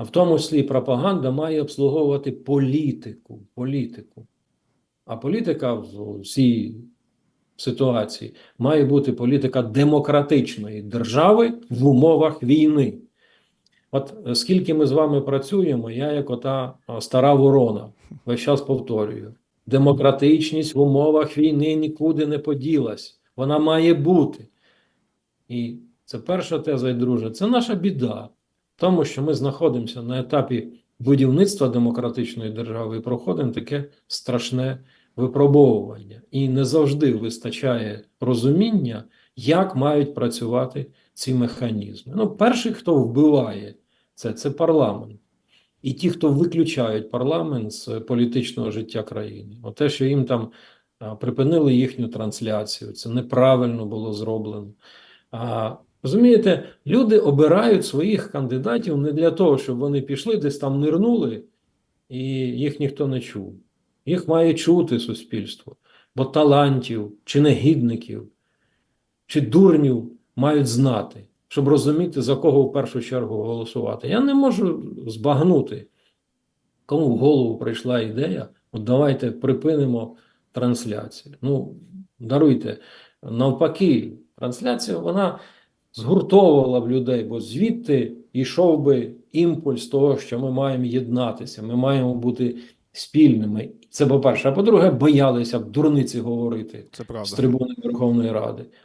А в тому числі пропаганда має обслуговувати політику. політику. А політика в цій ситуації має бути політика демократичної держави в умовах війни. От е, скільки ми з вами працюємо, я як ота стара ворона весь час повторюю: демократичність в умовах війни нікуди не поділась. Вона має бути. І це перша теза, і друга, це наша біда, тому, що ми знаходимося на етапі будівництва демократичної держави і проходимо таке страшне випробовування. І не завжди вистачає розуміння, як мають працювати ці механізми. Ну, перший, хто вбиває це, це парламент. І ті, хто виключають парламент з політичного життя країни. От те, що їм там припинили їхню трансляцію, це неправильно було зроблено. Розумієте, люди обирають своїх кандидатів не для того, щоб вони пішли, десь там нирнули, і їх ніхто не чув. Їх має чути суспільство, бо талантів чи негідників, чи дурнів мають знати, щоб розуміти, за кого в першу чергу голосувати. Я не можу збагнути, кому в голову прийшла ідея, от давайте припинимо трансляцію. Ну, даруйте, навпаки, трансляція вона згуртовувала б людей, бо звідти йшов би імпульс того, що ми маємо єднатися, ми маємо бути спільними. Це по-перше. А по-друге, боялися б дурниці говорити Це з правда. трибуни Верховної Ради.